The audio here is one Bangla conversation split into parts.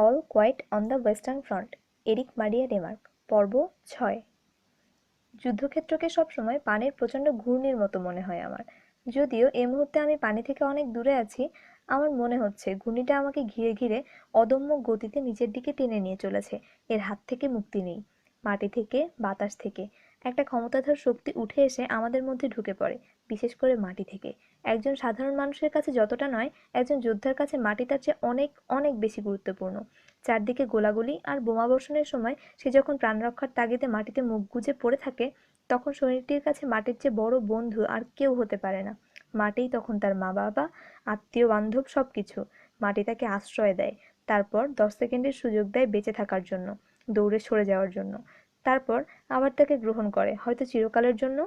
All quiet on the western front, Erich Maria Remarque পর্ব ছয়। যুদ্ধক্ষেত্রকে সবসময় পানির প্রচণ্ড ঘূর্ণির মতো মনে হয় আমার। যদিও এ মুহূর্তে আমি পানি থেকে অনেক দূরে আছি, আমার মনে হচ্ছে ঘূর্ণিটা আমাকে ঘিরে ঘিরে অদম্য গতিতে নিচের দিকে টেনে নিয়ে চলেছে, এর হাত থেকে মুক্তি নেই। মাটি থেকে, বাতাস থেকে। একটা ক্ষমতাধর শক্তি উঠে এসে আমাদের মধ্যে ঢুকে পড়ে, বিশেষ করে মাটি থেকে। একজন সাধারণ মানুষের কাছে যতটা নয়, একজন যোদ্ধার কাছে মাটি তার চেয়ে অনেক অনেক বেশি গুরুত্বপূর্ণ। চারদিকে গোলাগুলি আর বোমাবর্ষণের সময় সে যখন প্রাণরক্ষার তাগিদে মাটিতে মুখ গুজে পড়ে থাকে, তখন শরীরটির কাছে মাটির চেয়ে বড় বন্ধু আর কেউ হতে পারে না। মাটিই তখন তার মা বাবা, আত্মীয় বান্ধব সব কিছু মাটি তাকে আশ্রয় দেয়, তারপর দশ সেকেন্ডের সুযোগ দেয় বেঁচে থাকার জন্য, দৌড়ে সরে যাওয়ার জন্য। তারপর আবার তাকে গ্রহণ করে। হয়তো চিরকালের জন্য?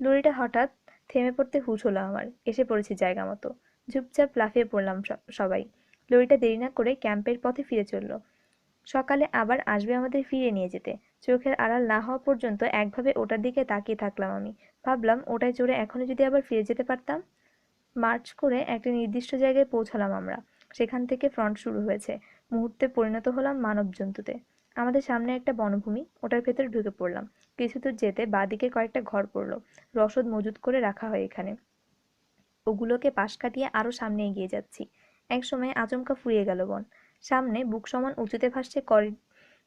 লরিটা হঠাৎ থেমে পড়তে হুশ হলো আমার। এসে পড়েছি জায়গা মতো। চুপচাপ লাফিয়ে পড়লাম সবাই। লরিটা দেরি না করে ক্যাম্পের পথে ফিরে চলল। সকালে আবার আসবে আমাদের ফিরে নিয়ে যেতে। চোখের আড়াল না হওয়া পর্যন্ত একভাবে ওটার দিকে তাকিয়ে থাকলাম আমি। ভাবলাম ওটায় চড়ে এখনও যদি আবার ফিরে যেতে পারতাম? মার্চ করে একটা নির্দিষ্ট জায়গায় পৌঁছালাম আমরা। সেখান থেকে ফ্রন্ট শুরু হয়েছে। মুহূর্তে পরিণত হলাম মানব জন্তুতে আমাদের সামনে একটা বনভূমি, ওটার ভেতরে ঢুকে পড়লাম। কিছু দূর যেতে বাদিকে কয়েকটা ঘর পড়ল, রসদ মজুত করে রাখা হয় এখানে। ওগুলোকে পাশ কাটিয়ে আরও সামনে এগিয়ে যাচ্ছি। এক সময় আচমকা ফুরিয়ে গেল বন। সামনে বুক সমান উঁচুতে ভাসছে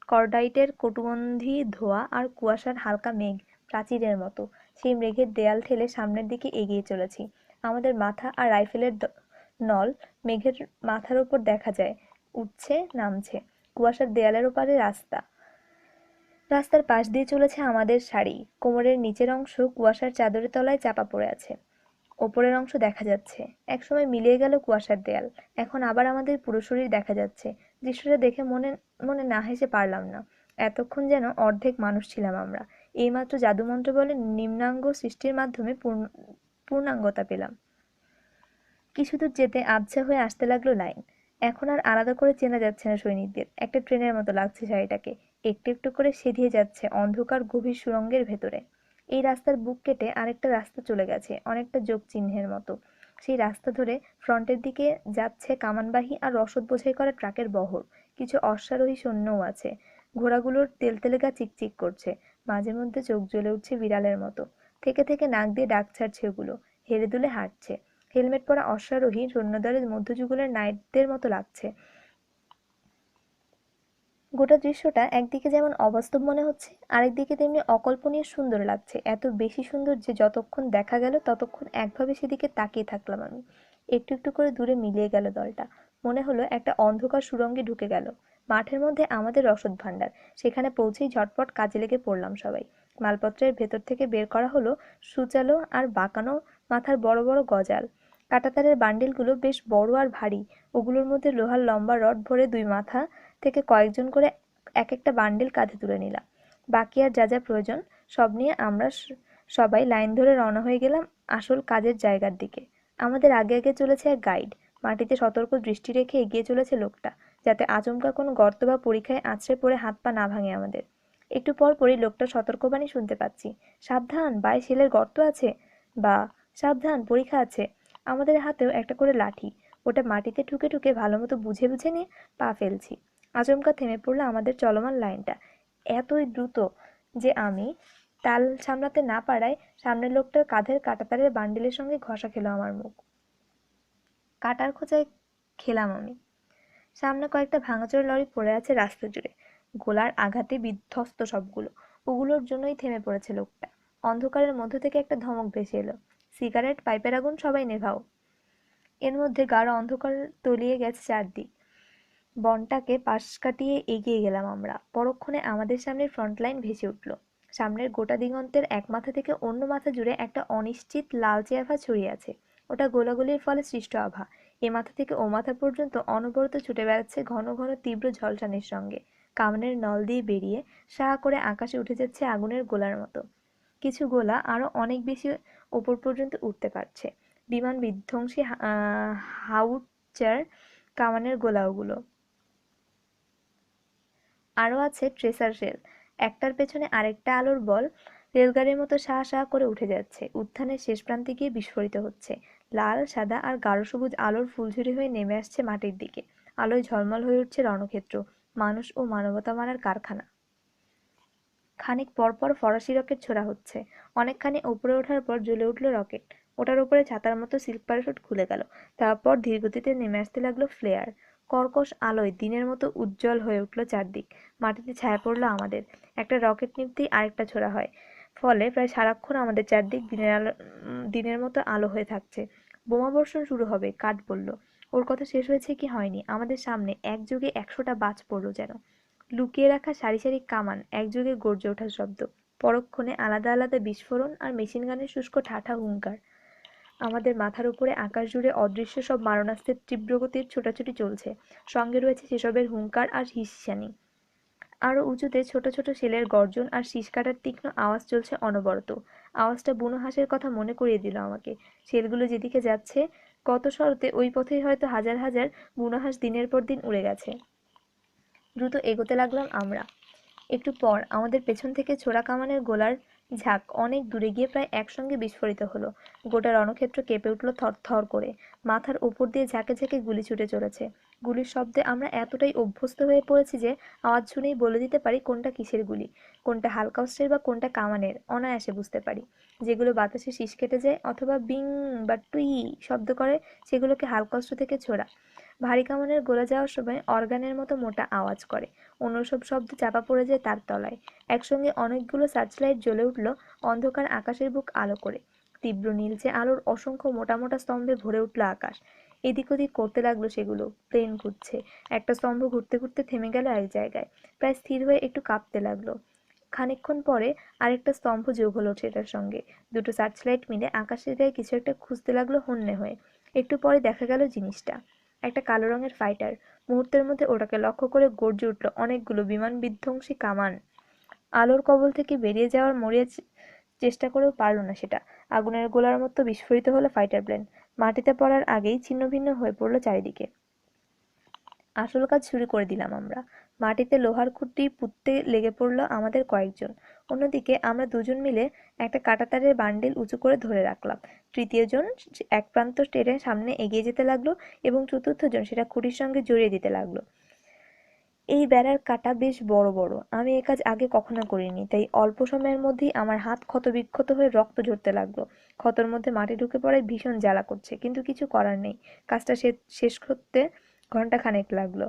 করডাইটের কটুবন্ধি ধোয়া আর কুয়াশার হালকা মেঘ, প্রাচীরের মতো। সেই মেঘের দেয়াল ঠেলে সামনের দিকে এগিয়ে চলেছি। আমাদের মাথা আর রাইফেলের নল মেঘের মাথার ওপর দেখা যায়, উঠছে, নামছে। কুয়াশার দেয়ালের ওপারে রাস্তা। রাস্তার পাশ দিয়ে চলেছে আমাদের শাড়ি। কোমরের নিচের অংশ কুয়াশার চাদরের তলায় চাপা পড়ে আছে। ওপরের অংশ দেখা যাচ্ছে। একসময় মিলিয়ে গেল কুয়াশার দেয়াল। এখন আবার আমাদের পুরো শরীর দেখা যাচ্ছে। দৃশ্যটা দেখে মনে মনে না হেসে পারলাম না। এতক্ষণ যেন অর্ধেক মানুষ ছিলাম আমরা। এইমাত্র জাদুমন্ত্র বলে নিম্নাঙ্গ সৃষ্টির মাধ্যমে পূর্ণাঙ্গতা পেলাম। কিছু দূর যেতে আবছা হয়ে আসতে লাগল লাইন। এখন আর আলাদা করে চেনা যাচ্ছে না সৈনিকদের। একটা ট্রেনের মতো লাগছে শাড়িটাকে। একটু একটু করে সেধিয়ে যাচ্ছে অন্ধকার গভীর সুরঙ্গের ভেতরে। এই রাস্তার বুক কেটে আরেকটা রাস্তা চলে গেছে, অনেকটা যোগ চিহ্নের মতো। সেই রাস্তা ধরে ফ্রন্টের দিকে যাচ্ছে কামানবাহী আর রসদ বোঝাই করা ট্রাকের বহর। কিছু অশ্বারোহী সৈন্যও আছে। ঘোড়াগুলোর তেলতেলে গা চিকচিক করছে। মাঝে মধ্যে চোখ জ্বলে উঠছে বিড়ালের মতো। থেকে থেকে নাক দিয়ে ডাক ছাড়ছে ওগুলো। হেলে দুলে হাঁটছে। হেলমেট পরা অশ্বারোহী সৈন্যদলের মধ্যযুগলের নাইটদের মতো লাগছে। গোটা দৃশ্যটা একদিকে যেমন অবাস্তব মনে হচ্ছে, আরেকদিকে তেমনি অকল্পনীয় সুন্দর লাগছে। এত বেশি সুন্দর যে যতক্ষণ দেখা গেল, ততক্ষণ একভাবে সেদিকে তাকিয়ে থাকলাম আমি। একটু একটু করে দূরে মিলিয়ে গেল দলটা। মনে হলো একটা অন্ধকার সুরঙ্গে ঢুকে গেল। মাঠের মধ্যে আমাদের রসদ ভাণ্ডার। সেখানে পৌঁছেই ঝটপট কাজে লেগে পড়লাম সবাই। মালপত্রের ভেতর থেকে বের করা হলো সুচালো আর বাঁকানো মাথার বড় বড় গজাল। কাঁটাতারের বান্ডিলগুলো বেশ বড় আর ভারী। ওগুলোর মধ্যে লোহার লম্বা রড ভরে দুই মাথা থেকে কয়েকজন করে এক একটা বান্ডিল কাঁধে তুলে নিলাম। বাকি আর যা যা প্রয়োজন, সব নিয়ে আমরা সবাই লাইন ধরে রওনা হয়ে গেলাম আসল কাজের জায়গার দিকে। আমাদের আগে আগে চলেছে এক গাইড। মাটিতে সতর্ক দৃষ্টি রেখে এগিয়ে চলেছে লোকটা, যাতে আচমকা কোনো গর্ত বা পরীক্ষায় আছড়ে পড়ে হাত পা না ভাঙে আমাদের। একটু পর পরই লোকটা সতর্কবাণী শুনতে পাচ্ছি। সাবধান বাই শেলের গর্ত আছে? বা, সাবধান, পরীক্ষা আছে। আমাদের হাতেও একটা করে লাঠি। ওটা মাটিতে ঠুকে ঠুকে ভালো মতো বুঝে বুঝে নিয়ে পা ফেলছি। আচমকা থেমে পড়ল আমাদের চলমান লাইনটা। এতই দ্রুত যে আমি তাল সামলাতে না পারায় সামনের লোকটার কাঁধের কাটাতারের বান্ডিলের সঙ্গে ঘষা খেলো আমার মুখ। কাটার খোঁচায় খেলাম আমি। সামনে কয়েকটা ভাঙাচোর লরি পড়ে আছে রাস্তা জুড়ে। গোলার আঘাতে বিধ্বস্ত সবগুলো। ওগুলোর জন্যই থেমে পড়েছে লোকটা। অন্ধকারের মধ্য থেকে একটা ধমক ভেসে এলো। সিগারেট, পাইপের আগুন সবাই নেভাও। এর মধ্যে গাঢ় অন্ধকার তলিয়ে গেছে চারদিক। বনটাকে পাশ কাটিয়ে এগিয়ে গেলাম আমরা। পরক্ষণে আমাদের সামনে ফ্রন্টলাইন ভেসে উঠল। সামনের গোটা দিগন্তের এক মাথা থেকে অন্য মাথা জুড়ে একটা অনিশ্চিত লালচে আভা ছড়িয়ে আছে। ওটা গোলাগুলির ফলে সৃষ্ট আভা। এ মাথা থেকে ও মাথা পর্যন্ত অনবরত ছুটে বেড়াচ্ছে ঘন ঘন তীব্র ঝলসানির সঙ্গে। কামনের নল দিয়ে বেরিয়ে সাহা করে আকাশে উঠে যাচ্ছে আগুনের গোলার মতো। কিছু গোলা আরও অনেক বেশি ওপর পর্যন্ত উঠতে পারছে। বিমান বিধ্বংসী হাউচার কামানের গোলাওগুলো আরও আছে ট্রেসার রেল। একটার পেছনে আরেকটা আলোর বল রেলগাড়ির মতো সাহা সাহা করে উঠে যাচ্ছে। উত্থানের শেষ প্রান্তে গিয়ে বিস্ফোরিত হচ্ছে। লাল, সাদা আর গাঢ় সবুজ আলোর ফুলঝুরি হয়ে নেমে আসছে মাটির দিকে। আলোয় ঝলমল হয়ে উঠছে রণক্ষেত্র। মানুষ ও মানবতা মারার কারখানা। খানিক পরপর ফরাসি রকেট ছোড়া হচ্ছে। অনেকখানি ওপরে ওঠার পর জ্বলে উঠল রকেট। ওটার উপরে ছাতার মতো সিল্ক প্যারাশুট খুলে গেল। তারপর ধীরগতিতে নেমে আসতে লাগল ফ্লেয়ার। কর্কশ আলোয় দিনের মতো উজ্জ্বল হয়ে উঠল চারদিক। মাটিতে ছায়া পড়ল আমাদের। একটা রকেট নিমতেই আরেকটা ছোড়া হয়। ফলে প্রায় সারাক্ষণ আমাদের চারদিক দিনের আলো দিনের মতো আলো হয়ে থাকছে। বোমাবর্ষণ শুরু হবে, কাঠ বলল। ওর কথা শেষ হয়েছে কি হয়নি? আমাদের সামনে একযোগে একশোটা বাজ পড়ল যেন। লুকিয়ে রাখা সারি সারি কামান একযোগে গর্জে ওঠার শব্দ। পরক্ষণে আলাদা আলাদা বিস্ফোরণ আর মেশিন গানের শুষ্ক ঠাঠা হুঙ্কার। আমাদের মাথার উপরে আকাশ জুড়ে অদৃশ্য সব মারণাস্ত্রের তীব্রগতির ছোটাছুটি চলছে। সঙ্গে রয়েছে সেসবের হুঙ্কার আর হিসিসানি। আরও উঁচুতে ছোট ছোট শেলের গর্জন আর শীষ কাটার তীক্ষ্ণ আওয়াজ চলছে অনবরত। আওয়াজটা বুনো হাঁসের কথা মনে করিয়ে দিল আমাকে। শেলগুলো যেদিকে যাচ্ছে, কত শরতে ওই পথেই হয়তো হাজার হাজার বুনো হাঁস দিনের পর দিন উড়ে গেছে। দ্রুত এগোতে লাগলাম আমরা। একটু পর আমাদের পেছন থেকে ছোড়া কামানের গোলার ঝাঁক অনেক দূরে গিয়ে প্রায় একসঙ্গে বিস্ফোরিত হলো। গোটা রণক্ষেত্র কেঁপে উঠল থর থর করে। মাথার উপর দিয়ে ঝাঁকে ঝাঁকে গুলি ছুটে চলেছে। গুলির শব্দে আমরা এতটাই অভ্যস্ত হয়ে পড়েছি যে আওয়াজ শুনেই বলে দিতে পারি কোনটা কিসের গুলি, কোনটা হালকা অস্ত্রের বা কোনটা কামানের, অনায়াসে বুঝতে পারি। যেগুলো বাতাসে শীষ কেটে যায় অথবা বিং বা টুই শব্দ করে সেগুলোকে হালকা অস্ত্র থেকে ছোড়া। ভারী কামানের গোলা যাওয়ার সময় অর্গানের মতো মোটা আওয়াজ করে। অন্য সব শব্দ চাপা পড়ে যায় তার তলায়। একসঙ্গে অনেকগুলো সার্চলাইট জ্বলে উঠল অন্ধকার আকাশের বুক আলো করে। তীব্র নীলচে আলোর অসংখ্য মোটা মোটা স্তম্ভে ভরে উঠল আকাশ। এদিক ওদিক করতে লাগল সেগুলো। প্লেন ঘুরছে। একটা স্তম্ভ ঘুরতে ঘুরতে থেমে গেল এক জায়গায়। প্রায় স্থির হয়ে একটু কাঁপতে লাগল। খানিকক্ষণ পরে আরেকটা স্তম্ভ যোগ হলো সেটার সঙ্গে। দুটো সার্চলাইট মিলে আকাশের গায়ে কিছু একটা খুঁজতে লাগল হন্যে হয়ে। একটু পরে দেখা গেল জিনিসটা। একটা কালো রঙের ফাইটার মুহূর্তের মধ্যে ওটাকে লক্ষ্য করে গর্জে উঠল অনেকগুলো বিমান বিধ্বংসী কামান। আলোর কবল থেকে বেরিয়ে যাওয়ার মরিয়া চেষ্টা করেও পারল না সেটা। আগুনের গোলার মতো বিস্ফোরিত হলো ফাইটার প্লেন মাটিতে পড়ার আগেই ছিন্ন ভিন্ন হয়ে পড়ল চারিদিকে। আসল কাজ শুরু করে দিলাম আমরা। মাটিতে লোহার খুঁটি পুঁততে লেগে পড়ল আমাদের কয়েকজন। অন্যদিকে আমরা দুজন মিলে একটা কাঁটাতারের বান্ডিল উঁচু করে ধরে রাখলাম। তৃতীয়জন এক প্রান্ত টেনে সামনে এগিয়ে যেতে লাগল এবং চতুর্থজন সেটা খুঁটির সঙ্গে জড়িয়ে দিতে লাগল। এই বেড়ার কাটা বেশ বড় বড়। আমি এ কাজ আগে কখনো করিনি, তাই অল্প সময়ের মধ্যেই আমার হাত ক্ষত বিক্ষত হয়ে রক্ত ঝরতে লাগল। ক্ষতর মধ্যে মাটি ঢুকে পড়ায় ভীষণ জ্বালা করছে, কিন্তু কিছু করার নেই। কাজটা শেষ করতে ঘণ্টা খানেক লাগল।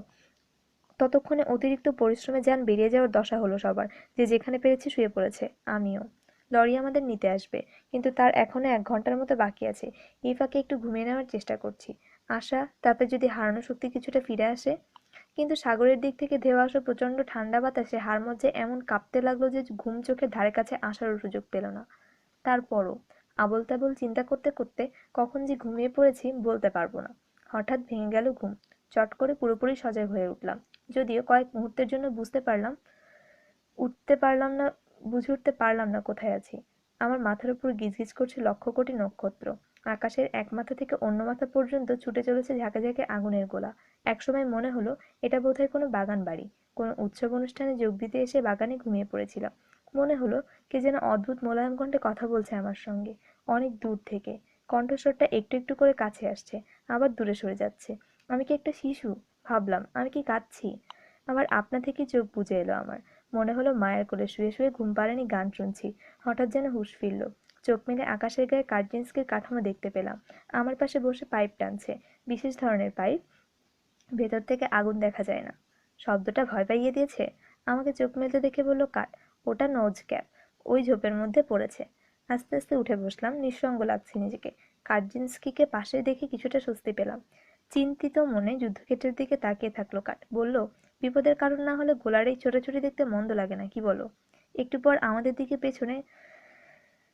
ততক্ষণে অতিরিক্ত পরিশ্রমে যান বেরিয়ে যাওয়ার দশা হলো সবার, যে যেখানে পেরেছে শুয়ে পড়েছে। আমিও। লরি আমাদের নিতে আসবে, কিন্তু তার এখনও এক ঘণ্টার মতো বাকি আছে। এই ফাঁকে একটু ঘুমিয়ে নেওয়ার চেষ্টা করছি। আশা, তাতে যদি হারানো শক্তি কিছুটা ফিরে আসে? কিন্তু সাগরের দিক থেকে ধেয়ে আসা প্রচণ্ড ঠান্ডা বাতাসে হাড় মধ্যে এমন কাঁপতে লাগল যে ঘুম চোখের ধারে কাছে আসারও সুযোগ পেল না। তারপরও আবল তাবল চিন্তা করতে করতে কখন যে ঘুমিয়ে পড়েছি বলতে পারব না। হঠাৎ ভেঙে গেল ঘুম। চট করে পুরোপুরি সজাগ হয়ে উঠলাম। যদিও কয়েক মুহূর্তের জন্য বুঝতে পারলাম, উঠতে পারলাম না, বুঝে উঠতে পারলাম না কোথায় আছি। আমার মাথার উপর গিজগিজ করছে লক্ষ কোটি নক্ষত্র। আকাশের এক মাথা থেকে অন্য মাথা পর্যন্ত ছুটে চলেছে ঝাঁকে ঝাঁকে আগুনের গোলা। একসময় মনে হলো, এটা বোধহয় কোনো বাগান বাড়ি। কোনো উৎসব অনুষ্ঠানে যোগ দিতে এসে বাগানে ঘুমিয়ে পড়েছিলাম। মনে হলো, কে যেন অদ্ভুত মোলায়েম কণ্ঠে কথা বলছে আমার সঙ্গে। অনেক দূর থেকে। কণ্ঠস্বরটা একটু একটু করে কাছে আসছে, আবার দূরে সরে যাচ্ছে। আমি কি একটা শিশু? ভাবলাম, আমি কি কাঁদছি? আবার আপনা থেকে চোখ বুঝে এলো আমার। মনে হলো মায়ের কোলে শুয়ে শুয়ে ঘুম পাড়ানি, গান শুনছি। হঠাৎ যেন হুশ ফিরল। চোখ মেলে আকাশের গায়ে কার্জিনস্কির কাঠামো দেখতে পেলাম। আমার পাশে বসে পাইপ টানছে। বিশেষ ধরনের পাইপ। ভেতর থেকে আগুন দেখা যায় না। শব্দটা ভয় পাইয়ে দিয়েছে? আমাকে চোখ মেলতে দেখে বলল কাট ওটা নোজ ক্যাপ। ওই ঝোপের মধ্যে পড়েছে। আস্তে আস্তে উঠে বসলাম, নিঃসঙ্গ লাগছে নিজেকে। কার্জিনস্কিকে পাশে দেখে কিছুটা স্বস্তি পেলাম। চিন্তিত মনে যুদ্ধক্ষেত্রের দিকে তাকিয়ে থাকল কাট। বলল, বিপদের কারণ না হলে গোলার এই ছোটাছুটি দেখতে মন্দ লাগে না, কি বলো? একটু পর আমাদের দিকে পেছনে,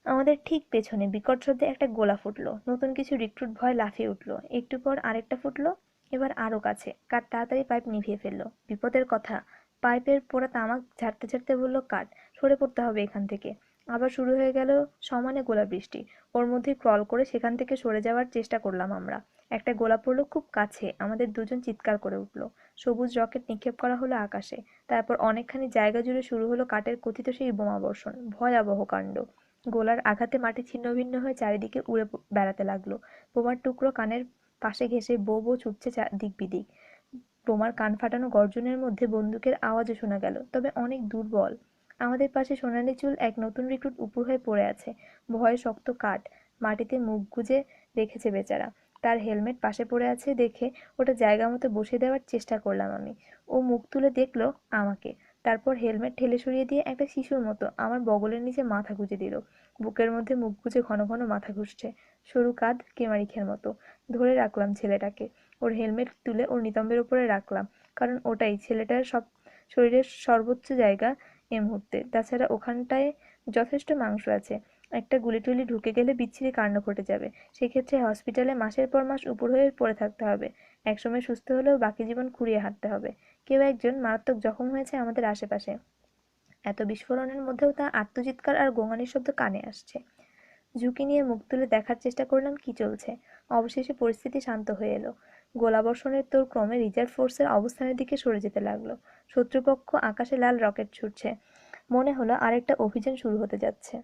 আমাদের ঠিক পেছনে বিকট শব্দে একটা গোলা ফুটলো। নতুন কিছু রিক্রুট ভয় লাফিয়ে উঠল। একটু পর আরেকটা ফুটলো, এবার আরও কাছে। কাঠ তাড়াতাড়ি পাইপ নিভিয়ে ফেলল। বিপদের কথা। পাইপের পোড়া তামাক ঝাড়তে ঝাড়তে বলল কাঠ সরে পড়তে হবে এখান থেকে। আবার শুরু হয়ে গেল সমানে গোলা বৃষ্টি। ওর মধ্যে ক্রল করে সেখান থেকে সরে যাওয়ার চেষ্টা করলাম আমরা। একটা গোলা পড়ল খুব কাছে, আমাদের দুজন চিৎকার করে উঠল। সবুজ রকেট নিক্ষেপ করা হলো আকাশে, তারপর অনেকখানি জায়গা জুড়ে শুরু হলো কাঠের কথিত সেই বোমা বর্ষণ ভয়াবহ কাণ্ড। গোলার আঘাতে মাটি ছিন্ন ভিন্ন হয়ে চারিদিকে উড়ে বেড়াতে লাগল। বোমার টুকরো কানের পাশে ঘেসে বো বো ছুটছে দিক বিদিক। বোমার কান ফাটানো গর্জনের মধ্যে বন্দুকের আওয়াজও শোনা গেল, তবে অনেক দুর্বল। আমাদের পাশে সোনালি চুল এক নতুন রিক্রুট উপুর হয়ে পড়ে আছে। ভয়ে শক্ত কাঠ, মাটিতে মুখ গুজে রেখেছে বেচারা। তার হেলমেট পাশে পড়ে আছে দেখে ওটা জায়গা মতো বসিয়ে দেওয়ার চেষ্টা করলাম আমি। ও মুখ তুলে দেখল আমাকে। তারপর হেলমেট ঠেলে সরিয়ে দিয়ে একটা শিশুর মতো আমার বগলের নিচে মাথা গুঁজে দিল। বুকের মধ্যে মুখ গুজে ঘন ঘন মাথা ঘুষছে। সরু কাঁধ কেমারিখের মতো। ধরে রাখলাম ছেলেটাকে। ওর হেলমেট তুলে ওর নিতম্বের উপরে রাখলাম। কারণ ওটাই ছেলেটার সব শরীরের সর্বোচ্চ জায়গা এ মুহূর্তে। তাছাড়া ওখানটায় যথেষ্ট মাংস আছে। একটা গুলি টুলি ঢুকে গেলে বিচ্ছিরি কাণ্ড ঘটে যাবে। সেক্ষেত্রে হসপিটালে মাসের পর মাস উপর হয়ে পড়ে থাকতে হবে। একসময় সুস্থ হলেও বাকি জীবন খুঁড়িয়ে হাঁটতে হবে। কেউ একজন মারাত্মক জখম হয়েছে আমাদের আশেপাশে। এত বিস্ফোরণের মধ্যেও তার আত্মচিৎকার আর গোঙানির শব্দ কানে আসছে। ঝুঁকি নিয়ে মুখ তুলে দেখার চেষ্টা করলাম কি চলছে। অবশেষে পরিস্থিতি শান্ত হয়ে এলো। গোলাবর্ষণের তোর ক্রমে রিজার্ভ ফোর্সের অবস্থানের দিকে সরে যেতে লাগল। শত্রুপক্ষ আকাশে লাল রকেট ছুটছে। মনে হলো আরেকটা অভিযান শুরু হতে যাচ্ছে।